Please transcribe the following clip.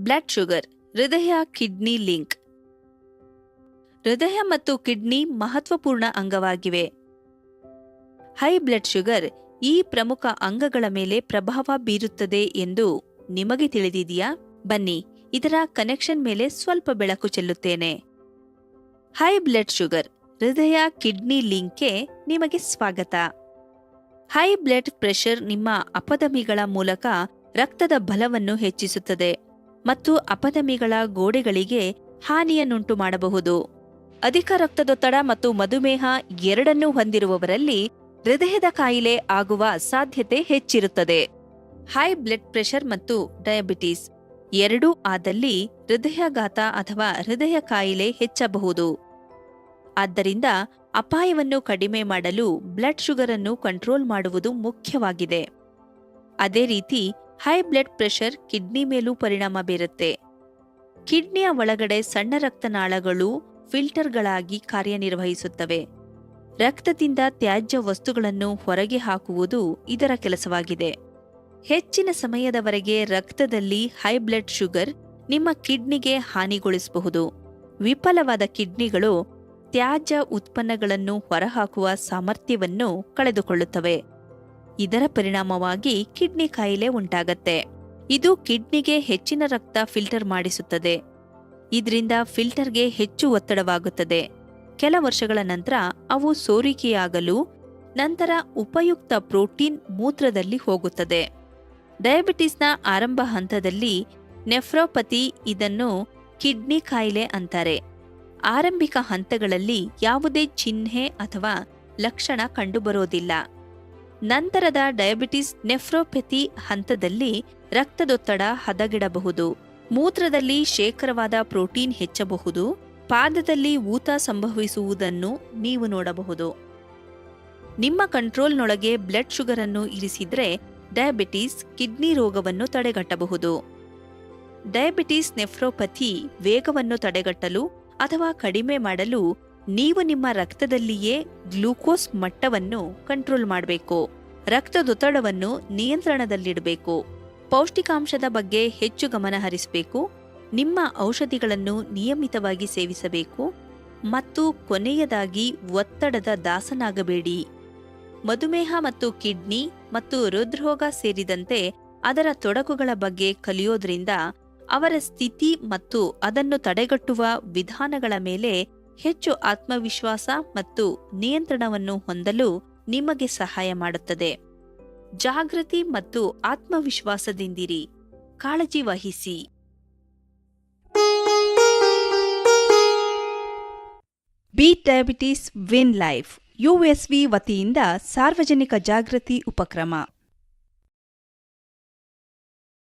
Blood sugar, ಹೃದಯ, kidney link. ಹೃದಯ ಮತ್ತು ಕಿಡ್ನಿ ಮಹತ್ವಪೂರ್ಣ ಅಂಗವಾಗಿವೆ. ಹೈ ಬ್ಲಡ್ ಶುಗರ್ ಈ ಪ್ರಮುಖ ಅಂಗಗಳ ಮೇಲೆ ಪ್ರಭಾವ ಬೀರುತ್ತದೆ ಎಂದು ನಿಮಗೆ ತಿಳಿದಿದೆಯಾ? ಬನ್ನಿ, ಇದರ ಕನೆಕ್ಷನ್ ಮೇಲೆ ಸ್ವಲ್ಪ ಬೆಳಕು ಚೆಲ್ಲುತ್ತೇನೆ. ಹೈ ಬ್ಲಡ್ ಶುಗರ್, ಹೃದಯ, ಕಿಡ್ನಿ ಲಿಂಕ್ಗೆ ನಿಮಗೆ ಸ್ವಾಗತ. ಹೈ ಬ್ಲಡ್ ಪ್ರೆಷರ್ ನಿಮ್ಮ ಅಪಧಮಿಗಳ ಮೂಲಕ ರಕ್ತದ ಬಲವನ್ನು ಹೆಚ್ಚಿಸುತ್ತದೆ. ಮತ್ತು ಅಪಧಮಿಗಳ ಗೋಡೆಗಳಿಗೆ ಹಾನಿಯನ್ನುಂಟು ಮಾಡಬಹುದು ಅಧಿಕ ರಕ್ತದೊತ್ತಡ ಮತ್ತು ಮಧುಮೇಹ ಎರಡನ್ನೂ ಹೊಂದಿರುವವರಲ್ಲಿ ಹೃದಯದ ಕಾಯಿಲೆ ಆಗುವ ಸಾಧ್ಯತೆ ಹೆಚ್ಚಿರುತ್ತದೆ. ಹೈ ಬ್ಲಡ್ ಪ್ರೆಷರ್ ಮತ್ತು ಡಯಾಬಿಟಿಸ್ ಎರಡೂ ಆದಲ್ಲಿ ಹೃದಯಾಘಾತ ಅಥವಾ ಹೃದಯ ಕಾಯಿಲೆ ಹೆಚ್ಚಬಹುದು. ಆದ್ದರಿಂದ ಅಪಾಯವನ್ನು ಕಡಿಮೆ ಮಾಡಲು ಬ್ಲಡ್ ಶುಗರ್ ಅನ್ನು ಕಂಟ್ರೋಲ್ ಮಾಡುವುದು ಮುಖ್ಯವಾಗಿದೆ. ಅದೇ ರೀತಿ ಹೈ ಬ್ಲಡ್ ಪ್ರೆಷರ್ ಕಿಡ್ನಿ ಮೇಲೂ ಪರಿಣಾಮ ಬೀರುತ್ತೆ. ಕಿಡ್ನಿಯ ಒಳಗಡೆ ಸಣ್ಣ ರಕ್ತನಾಳಗಳು ಫಿಲ್ಟರ್ಗಳಾಗಿ ಕಾರ್ಯನಿರ್ವಹಿಸುತ್ತವೆ. ರಕ್ತದಿಂದ ತ್ಯಾಜ್ಯ ವಸ್ತುಗಳನ್ನು ಹೊರಗೆ ಹಾಕುವುದು ಇದರ ಕೆಲಸವಾಗಿದೆ. ಹೆಚ್ಚಿನ ಸಮಯದವರೆಗೆ ರಕ್ತದಲ್ಲಿ ಹೈ ಬ್ಲಡ್ ಶುಗರ್ ನಿಮ್ಮ ಕಿಡ್ನಿಗೆ ಹಾನಿಗೊಳಿಸಬಹುದು. ವಿಫಲವಾದ ಕಿಡ್ನಿಗಳು ತ್ಯಾಜ್ಯ ಉತ್ಪನ್ನಗಳನ್ನು ಹೊರಹಾಕುವ ಸಾಮರ್ಥ್ಯವನ್ನು ಕಳೆದುಕೊಳ್ಳುತ್ತವೆ. ಇದರ ಪರಿಣಾಮವಾಗಿ ಕಿಡ್ನಿ ಕಾಯಿಲೆ ಉಂಟಾಗತ್ತೆ. ಇದು ಕಿಡ್ನಿಗೆ ಹೆಚ್ಚಿನ ರಕ್ತ ಫಿಲ್ಟರ್ ಮಾಡಿಸುತ್ತದೆ. ಇದರಿಂದ ಫಿಲ್ಟರ್ಗೆ ಹೆಚ್ಚು ಒತ್ತಡವಾಗುತ್ತದೆ. ಕೆಲ ವರ್ಷಗಳ ನಂತರ ಅವು ಸೋರಿಕೆಯಾಗಲು ನಂತರ ಉಪಯುಕ್ತ ಪ್ರೋಟೀನ್ ಮೂತ್ರದಲ್ಲಿ ಹೋಗುತ್ತದೆ. ಡಯಾಬಿಟಿಸ್ನ ಆರಂಭ ಹಂತದಲ್ಲಿ ನೆಫ್ರೋಪತಿ ಇದನ್ನು ಕಿಡ್ನಿ ಕಾಯಿಲೆ ಅಂತಾರೆ. ಆರಂಭಿಕ ಹಂತಗಳಲ್ಲಿ ಯಾವುದೇ ಚಿಹ್ನೆ ಅಥವಾ ಲಕ್ಷಣ ಕಂಡುಬರೋದಿಲ್ಲ. ನಂತರದ ಡಯಾಬಿಟಿಸ್ ನೆಫ್ರೋಪೆಥಿ ಹಂತದಲ್ಲಿ ರಕ್ತದೊತ್ತಡ ಹದಗೆಡಬಹುದು. ಮೂತ್ರದಲ್ಲಿ ಶೇಖರವಾದ ಪ್ರೋಟೀನ್ ಹೆಚ್ಚಬಹುದು. ಪಾದದಲ್ಲಿ ಊತ ಸಂಭವಿಸುವುದನ್ನು ನೀವು ನೋಡಬಹುದು. ನಿಮ್ಮ ಕಂಟ್ರೋಲ್ನೊಳಗೆ ಬ್ಲಡ್ ಶುಗರ್ ಅನ್ನು ಇರಿಸಿದ್ರೆ ಡಯಾಬಿಟಿಸ್ ಕಿಡ್ನಿ ರೋಗವನ್ನು ತಡೆಗಟ್ಟಬಹುದು. ಡಯಾಬಿಟಿಸ್ ನೆಫ್ರೋಪಥಿ ವೇಗವನ್ನು ತಡೆಗಟ್ಟಲು ಅಥವಾ ಕಡಿಮೆ ಮಾಡಲು ನೀವು ನಿಮ್ಮ ರಕ್ತದಲ್ಲಿಯೇ ಗ್ಲೂಕೋಸ್ ಮಟ್ಟವನ್ನು ಕಂಟ್ರೋಲ್ ಮಾಡಬೇಕು. ರಕ್ತದೊತ್ತಡವನ್ನು ನಿಯಂತ್ರಣದಲ್ಲಿಡಬೇಕು. ಪೌಷ್ಟಿಕಾಂಶದ ಬಗ್ಗೆ ಹೆಚ್ಚು ಗಮನ ಹರಿಸಬೇಕು. ನಿಮ್ಮ ಔಷಧಿಗಳನ್ನು ನಿಯಮಿತವಾಗಿ ಸೇವಿಸಬೇಕು. ಮತ್ತು ಕೊನೆಯದಾಗಿ ಒತ್ತಡದ ದಾಸನಾಗಬೇಡಿ. ಮಧುಮೇಹ ಮತ್ತು ಕಿಡ್ನಿ ಮತ್ತು ಹೃದ್ರೋಗ ಸೇರಿದಂತೆ ಅದರ ತೊಡಕುಗಳ ಬಗ್ಗೆ ಕಲಿಯೋದ್ರಿಂದ ಅವರ ಸ್ಥಿತಿ ಮತ್ತು ಅದನ್ನು ತಡೆಗಟ್ಟುವ ವಿಧಾನಗಳ ಮೇಲೆ ಹೆಚ್ಚು ಆತ್ಮವಿಶ್ವಾಸ ಮತ್ತು ನಿಯಂತ್ರಣವನ್ನು ಹೊಂದಲು ನಿಮಗೆ ಸಹಾಯ ಮಾಡುತ್ತದೆ. ಜಾಗೃತಿ ಮತ್ತು ಆತ್ಮವಿಶ್ವಾಸದಿಂದಿರಿ. ಕಾಳಜಿ ವಹಿಸಿ. Beat diabetes win life USV ವತಿಯಿಂದ ಸಾರ್ವಜನಿಕ ಜಾಗೃತಿ ಉಪಕ್ರಮ.